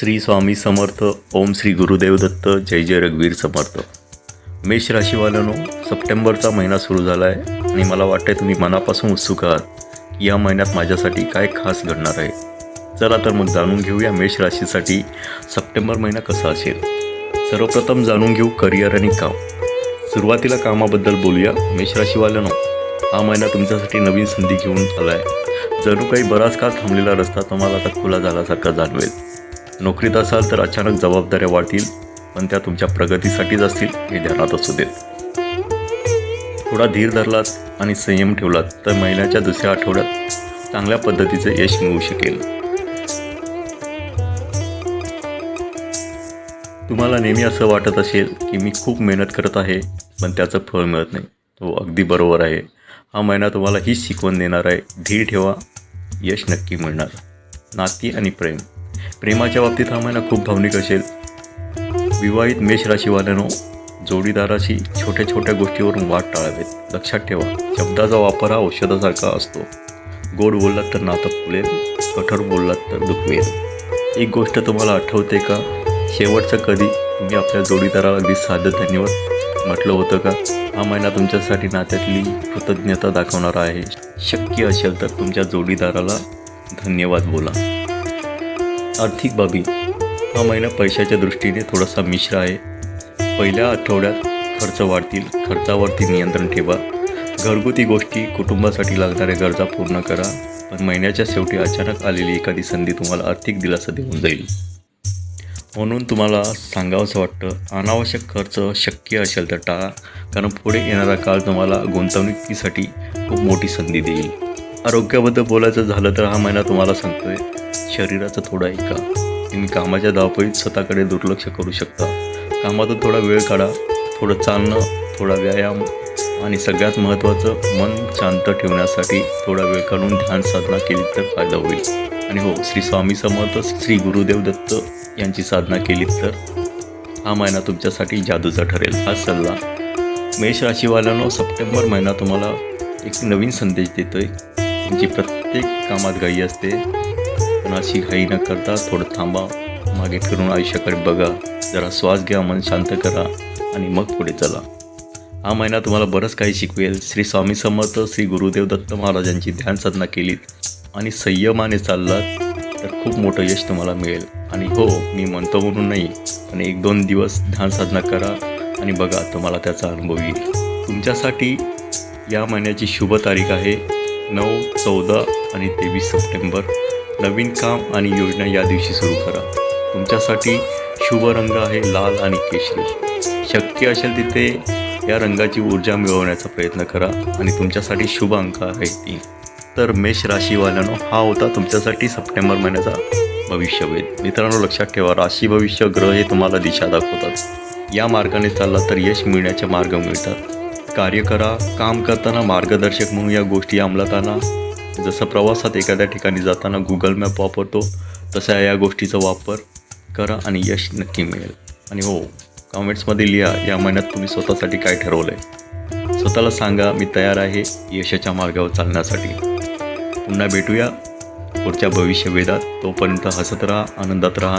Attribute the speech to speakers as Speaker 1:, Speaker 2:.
Speaker 1: श्री स्वामी समर्थ ओम श्री गुरुदेव दत्त जय जय रघुवीर समर्थ. मेष राशीवाल्यानो सप्टेंबरचा महिना सुरू झाला आहे आणि मला वाटते तुम्ही मनापासून उत्सुक आहात. या महिन्यात माझ्यासाठी काय खास घडणार आहे? चला तर मग जाणून घेऊया मेष राशीसाठी सप्टेंबर महिना कसा असेल. सर्वप्रथम जाणून घेऊ करिअर आणि काम. सुरुवातीला कामाबद्दल बोलूया. मेष राशीवाल्यानो हा महिना तुमच्यासाठी नवीन संधी घेऊन आला आहे जणू काही बराच काळ थांबलेला रस्ता तुम्हाला आता खुला झाल्यासारखा जाणवेल. नोकरीत असाल तर अचानक जबाबदाऱ्या वाढतील पण त्या तुमच्या प्रगतीसाठीच असतील हे ध्यानात असू देत. थोडा धीर धरलात आणि संयम ठेवलात तर महिन्याच्या दुसऱ्या आठवड्यात चांगल्या पद्धतीचे यश मिळू शकेल. तुम्हाला नेहमी असं वाटत असेल की मी खूप मेहनत करत आहे पण त्याचं फळ मिळत नाही. तो अगदी बरोबर आहे. हा महिना तुम्हाला हीच शिकवण देणार आहे. धीर ठेवा. यश नक्की मिळणार. नाती आणि प्रेम. प्रेमाच्या बाबतीत हा महिना खूप भावनिक असेल. विवाहित मेष राशीवाल्यानो जोडीदाराशी छोट्या छोट्या गोष्टीवरून वाट टाळावेत. लक्षात ठेवा शब्दाचा वापर हा औषधासारखा असतो. गोड बोललात तर नातं फुलेल कठोर बोललात तर दुखवेल एक गोष्ट तुम्हाला आठवते का? शेवटचं कधी तुम्ही आपल्या जोडीदाराला अगदी साधं धन्यवाद म्हटलं होतं का? हा महिना तुमच्यासाठी नात्यातली कृतज्ञता दाखवणारा आहे. शक्य असेल तर तुमच्या जोडीदाराला धन्यवाद बोला. आर्थिक बाबी. हा महिना पैशाच्या दृष्टीने थोडासा मिश्र आहे. पहिल्या आठवड्यात खर्च वाढतील खर्चावरती नियंत्रण ठेवा. घरगुती गोष्टी कुटुंबासाठी लागणाऱ्या गरजा पूर्ण करा. पण महिन्याच्या शेवटी अचानक आलेली एखादी संधी तुम्हाला आर्थिक दिलासा देऊन जाईल. म्हणून तुम्हाला सांगावंसं वाटतं अनावश्यक खर्च शक्य असेल तर टाळा. कारण पुढे येणारा काळ तुम्हाला गुंतवणुकीसाठी खूप मोठी संधी देईल. आरोग्याबद्दल बोलायचं झालं तर हा महिना तुम्हाला सांगतोय शरीराचं थोडं ऐका. तुम्ही कामाच्या धावपळीत स्वतःकडे दुर्लक्ष करू शकता. कामातून थोडा वेळ काढा. थोडं चालणं थोडा व्यायाम आणि सगळ्यात महत्त्वाचं मन शांत ठेवण्यासाठी थोडा वेळ काढून ध्यान साधना केली तर फायदा होईल. आणि हो श्री स्वामी समर्थ श्री गुरुदेव दत्त यांची साधना केली तर हा महिना तुमच्यासाठी जादूचा ठरेल. हा सल्ला. मेष राशीवाल्यानं सप्टेंबर महिना तुम्हाला एक नवीन संदेश देतोय. तुमची प्रत्येक कामात घाई असते. पण अशी घाई न करता थोडं थांबा. मागे फिरून आयुष्याकडे बघा. जरा श्वास घ्या मन शांत करा आणि मग पुढे चला. हा महिना तुम्हाला बरंच काही शिकवेल. श्री स्वामी समर्थ श्री गुरुदेव दत्त महाराजांची ध्यान साधना केलीत आणि संयमाने चाललात तर खूप मोठं यश तुम्हाला मिळेल. आणि हो मी म्हणतो म्हणून नाही आणि एक दोन दिवस ध्यान साधना करा आणि बघा तुम्हाला त्याचा अनुभव येईल. तुमच्यासाठी या महिन्याची शुभ तारीख आहे नऊ चौदा आणि तेवीस सप्टेंबर. नवीन काम आणि योजना या दिवशी सुरू करा. तुमच्यासाठी शुभ रंग आहे लाल आणि केशरी. शक्य असेल तिथे या रंगाची ऊर्जा मिळवण्याचा प्रयत्न करा आणि तुमच्यासाठी शुभ अंक आहे तीन. तर मेष राशीवाल्यानो हा होता तुमच्यासाठी सप्टेंबर महिन्याचा भविष्यवेध मित्रांनो लक्षात ठेवा राशी भविष्य ग्रह हे तुम्हाला दिशा दाखवतात. या मार्गाने चालला तर यश मिळण्याचे मार्ग मिळतात. कार्य करा काम करताना मार्गदर्शक म्हणून या गोष्टी अंमलात आणा. जसं प्रवासात एखाद्या ठिकाणी जाताना गुगल मॅप वापरतो तसा या गोष्टीचा वापर करा आणि यश नक्की मिळेल. आणि हो कॉमेंट्समध्ये लिहा या महिन्यात तुम्ही स्वतःसाठी काय ठरवलं आहे स्वतःला सांगा मी तयार आहे यशाच्या मार्गावर चालण्यासाठी. पुन्हा भेटूया पुढच्या भविष्यवेदात तोपर्यंत हसत राहा आनंदात राहा.